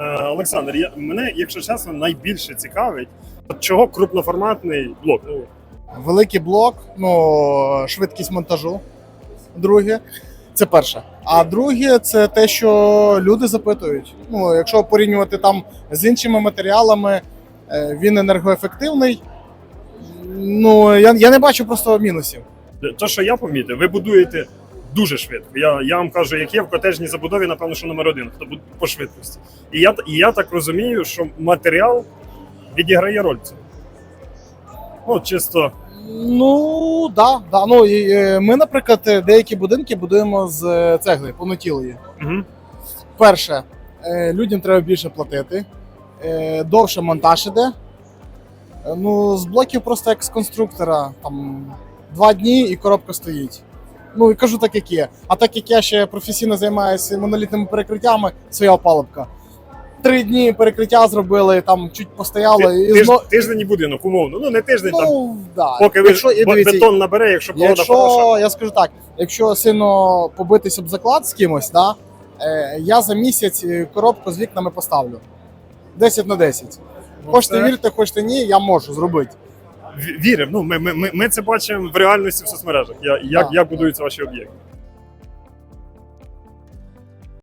Е, Олександр, я, мене, якщо чесно, найбільше цікавить, от чого крупноформатний блок. Ну, Великий блок, ну, швидкість монтажу. Друге, це перше. А друге, це те, що люди запитують. Ну, якщо порівнювати там з іншими матеріалами, е, він енергоефективний. Ну, я, я не бачу просто мінусів. те, що я помітив, ви будуєте дуже швидко. Я, я вам кажу, як є в котежній забудові, напевно, що номер один, хто буде по швидкості. І я, і я так розумію, що матеріал відіграє роль в. Ну, чисто. Ну, да, да. Ну, і, е, ми, наприклад, деякі будинки будуємо з е, цегли понутілої. Угу. Перше, е, людям треба більше платити, е, довше монтаж іде. Е, Ну, з блоків просто як з конструктора, там два дні і коробка стоїть. Ну і кажу так, як є. А так як я ще професійно займаюся монолітними перекриттями, своя опалубка. Три дні перекриття зробили, там чуть постояло і Тиж, зно... тиждень і будинок, умовно. Ну, не тиждень там. Ну, да. Поки якщо, і бо- дивіться, бетон набере, якщо погода Якщо хороша. я скажу так, якщо сильно побитись об заклад з кимось, да, е, я за місяць е, коробку з вікнами поставлю. 10 на 10. Ну, Хочете це вірте, хочете ні, я можу зробити. Ві- Віримо. Ну, ми, ми, ми, ми це бачимо в реальності в соцмережах. Я, як, як будуються ваші об'єкти.